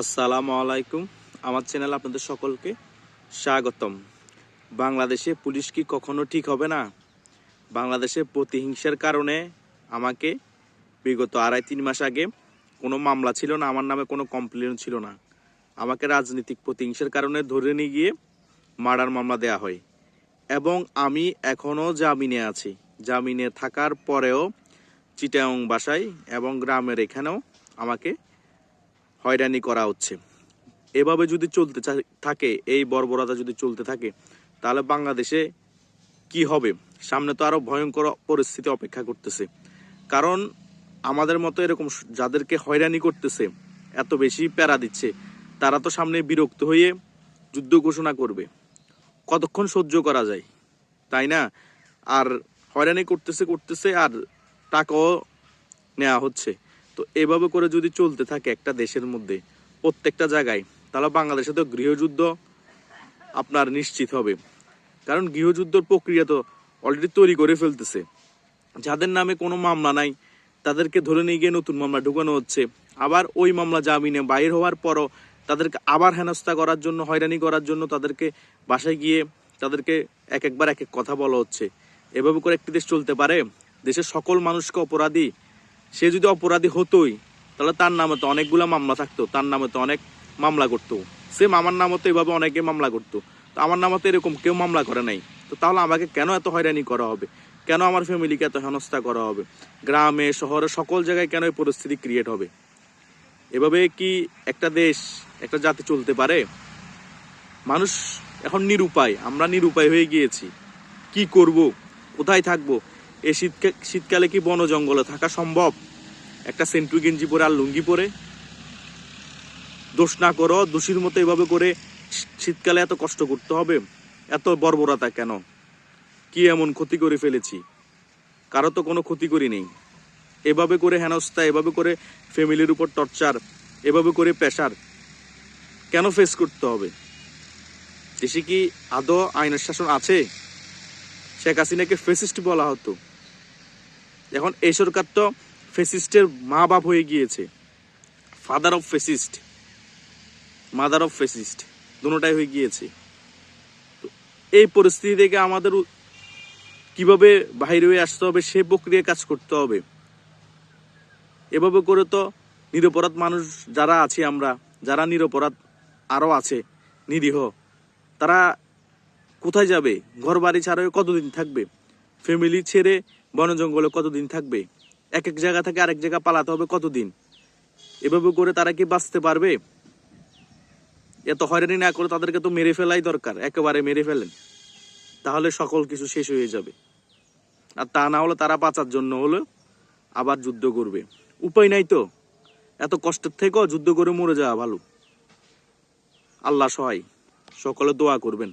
আসসালামু আলাইকুম। আমার চ্যানেল আপনাদের সকলকে স্বাগতম। বাংলাদেশে পুলিশ কি কখনো ঠিক হবে না? বাংলাদেশে প্রতিহিংসার কারণে আমাকে বিগত আড়াই তিন মাস আগে কোনো মামলা ছিল না, আমার নামে কোনো কমপ্লেন ছিল না। আমাকে রাজনৈতিক প্রতিহিংসার কারণে ধরে নিয়ে গিয়ে মার্ডার মামলা দেয়া হয়। এবং আমি এখনও জামিনে আছি। জামিনে থাকার পরেও চিটাং বাসায় এবং গ্রামের এখানেও আমাকে হয়রানি করা হচ্ছে। এভাবে যদি চলতে থাকে, এই বর্বরতা যদি চলতে থাকে, তাহলে বাংলাদেশে কি হবে? সামনে তো আরও ভয়ঙ্কর পরিস্থিতি অপেক্ষা করতেছে। কারণ আমাদের মতো এরকম যাদেরকে হয়রানি করতেছে, এত বেশি প্যারা দিচ্ছে, তারা তো সামনে বিরক্ত হয়ে যুদ্ধ ঘোষণা করবে। কতক্ষণ সহ্য করা যায়? তাই না? আর হয়রানি করতেছে করতেছে, আর টাকাও নেওয়া হচ্ছে। তো এভাবে করে যদি চলতে থাকে একটা দেশের মধ্যে, প্রত্যেকটা জায়গায়, তাহলে বাংলাদেশে তো গৃহযুদ্ধ আপনার নিশ্চিত হবে। কারণ গৃহযুদ্ধর প্রক্রিয়া তো অলরেডি তৈরি করে ফেলতেছে। যাদের নামে কোনো মামলা নাই, তাদেরকে ধরে নিয়ে গিয়ে নতুন মামলা ঢুকানো হচ্ছে। আবার ওই মামলা জামিনে বাইর হওয়ার পরও তাদেরকে আবার হেনস্থা করার জন্য, হয়রানি করার জন্য তাদেরকে বাসায় গিয়ে তাদেরকে এক একবার এক এক কথা বলা হচ্ছে। এভাবে করে একটি দেশ চলতে পারে? দেশের সকল মানুষকে অপরাধী সে যদি অপরাধী হতোই, তাহলে তার নামে তো অনেকগুলো মামলা থাকতো, তার নামে তো অনেক মামলা করতো। সেম আমার নামে তো এভাবে অনেকে মামলা করতো। তো আমার নামে তো এরকম কেউ মামলা করে নাই। তো তাহলে আমাকে কেন এত হয়রানি করা হবে? কেন আমার ফ্যামিলিকে এত হেনস্থা করা হবে? গ্রামে, শহরে, সকল জায়গায় কেন এই পরিস্থিতি ক্রিয়েট হবে? এভাবে কি একটা দেশ, একটা জাতি চলতে পারে? মানুষ এখন নিরুপায়, আমরা নিরুপায় হয়ে গিয়েছি। কি করব? কোথায় থাকব? এই শীতকে শীতকালে কি বন জঙ্গলে থাকা সম্ভব? একটা সেন্টু গেঞ্জি পরে আর লুঙ্গি পরে? দোষ না করো, দোষীর মতো এভাবে করে শীতকালে এত কষ্ট করতে হবে? এত বর্বরতা কেন? কি এমন ক্ষতি করে ফেলেছি? কারও তো কোনো ক্ষতি করি নেই। এভাবে করে হেনস্থা, এভাবে করে ফ্যামিলির উপর টর্চার, এভাবে করে প্রেশার কেন ফেস করতে হবে? দেশে কি আদৌ আইনের শাসন আছে? শেখ হাসিনাকে ফেসিস্ট বলা হতো। এখন এই সরকার তো ফেসিস্টের মা বাপ হয়ে গিয়েছে। Father of fascist mother of fascist দুটাই হয়ে গিয়েছে। এই পরিস্থিতি থেকে আমাদের কীভাবে বাইরে হয়ে আসতে হবে সে প্রক্রিয়া কাজ করতে হবে। এভাবে করে তো নিরপরাধ মানুষ যারা আছি আমরা, যারা নিরপরাধ আরও আছে, নিরীহ, তারা কোথায় যাবে? ঘর বাড়ি ছাড়া কতদিন থাকবে? ফ্যামিলি ছেড়ে বন জঙ্গলে কতদিন থাকবে? এক এক জায়গা থেকে আরেক জায়গা পালাতে হবে কতদিন? এভাবে করে তারা কি বাঁচতে পারবে? এত হয়রানি না করে তাদেরকে তো মেরে ফেলাই দরকার, একেবারে মেরে ফেলেন। তাহলে সকল কিছু শেষ হয়ে যাবে। আর তা না হলে তারা বাঁচার জন্য হলো আবার যুদ্ধ করবে। উপায় নাই তো। এত কষ্টের থেকেও যুদ্ধ করে মরে যাওয়া ভালো। আল্লাহ সহায়। সকলে দোয়া করবেন।